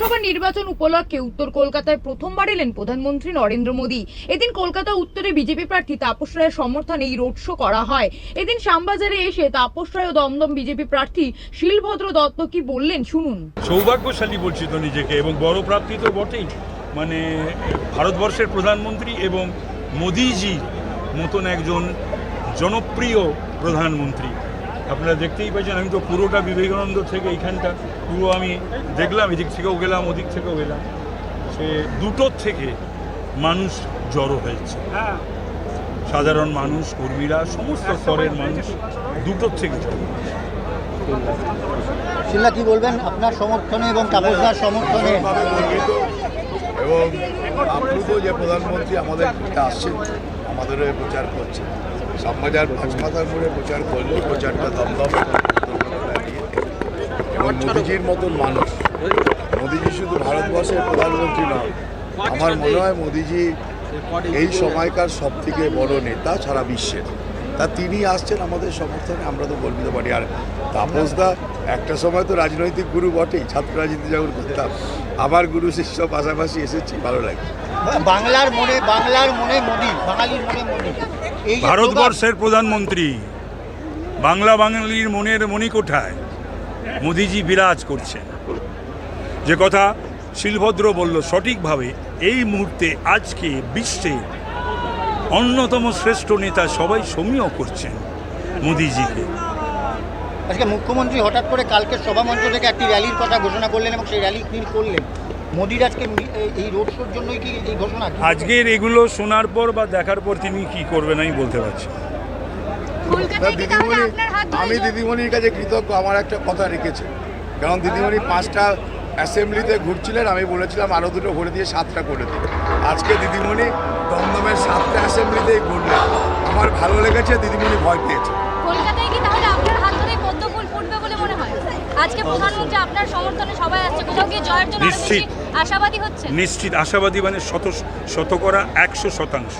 লোকসভা নির্বাচন উপলক্ষে উত্তর কলকাতায় প্রথমবার এলেন প্রধানমন্ত্রী নরেন্দ্র মোদী। এদিন কলকাতা উত্তরে বিজেপি প্রার্থী তাপস রায়ের সমর্থনে এই রোড শো করা হয়। এদিন শ্যামবাজারে এসে তাপস রায় ও দমদম বিজেপি প্রার্থী শিলভদ্র দত্ত কি বললেন শুনুন। সৌভাগ্যশালী বলছি তো নিজেকে এবং বড় প্রাপ্তি তো বটেই। মানে ভারতবর্ষের প্রধানমন্ত্রী এবং মোদিজির মতন একজন জনপ্রিয় প্রধানমন্ত্রী। আপনারা দেখতেই পাচ্ছেন, আমি তো পুরোটা বিবেকানন্দ থেকে এইখানটা পুরো আমি দেখলাম এদিক থেকেও গেলাম ওদিক থেকেও গেলাম। সে দুটোর থেকে মানুষ জড়ো হয়েছে। সাধারণ মানুষ কর্মীরা সমস্ত স্তরের মানুষ দুটোর থেকে জড়ো শিল্লা কি বলবেন? আপনার সমর্থনে এবং তাপসদার সমর্থনে? এবং আপ্লুত যে প্রধানমন্ত্রী আমাদের আসছেন আমাদের হয়ে প্রচার করছেন। শ্যামবাজার পাঁচমাথার মোড়ে প্রচার করলেও প্রচারটা দমদম এবং মোদিজির মতন মানুষ। মোদিজি শুধু ভারতবর্ষের প্রধানমন্ত্রী নয় আমার মনে হয় মোদিজি এই সময়কার সব থেকে বড় নেতা সারা বিশ্বের। তা তিনি আসছেন আমাদের সমর্থনে আমরা তো গর্বিত পারি। আর তাপসদা একটা সময় তো রাজনৈতিক গুরু বটেই ছাত্র রাজনীতি যখন করতাম আমার গুরু শিষ্য পাশাপাশি এসেছি ভালো লাগে বাংলার মনে বাংলার মনে মোদি বাঙালির মনে মোদি। ভারতবর্ষের প্রধানমন্ত্রী বাংলা বাঙালির মনের মণিকোঠায়। মোদিজি বিরাজ করছেন যে কথা শিলভদ্র বলল সঠিকভাবে এই মুহূর্তে আজকে বিশ্বে অন্যতম শ্রেষ্ঠ নেতা সবাই সমীহ করছেন মোদিজিকে। আজকে মুখ্যমন্ত্রী হঠাৎ করে কালকে সভামঞ্চ থেকে একটি র্যালির কথা ঘোষণা করলেন এবং সেই র্যালি তিনি করলেন। মোদির আজকে এই- রোড শোর জন্যই কি এই ঘোষণা? আজকের এগুলো শোনার পর বা দেখার পর তিনি কি করবেন আমি বলতে পারছি আমি দিদিমণির কাছে কৃতজ্ঞ আমার একটা কথা রেখেছে। কারণ দিদিমণি পাঁচটা অ্যাসেম্বলিতে ঘুরছিলেন আমি বলেছিলাম আরও দুটো ভরে দিয়ে সাতটা করে দিই আজকে দিদিমণি দমদমের সাতটা অ্যাসেম্বলিতেই ঘুরলেন। আমার ভালো লেগেছে দিদিমণি ভয় পেয়েছে। কলকাতায় কি তাহলে আপনার হাত ধরে পদ্ম ফুল ফুটবে বলে মনে হয়? আজকে প্রধানমন্ত্রী আপনার সমর্থনে সবাই আসছে কোথাও গিয়ে জয়ের জন্য নিশ্চিত। আশাবাদী হচ্ছে নিশ্চিত আশাবাদী মানে শত শতকরা একশো শতাংশ।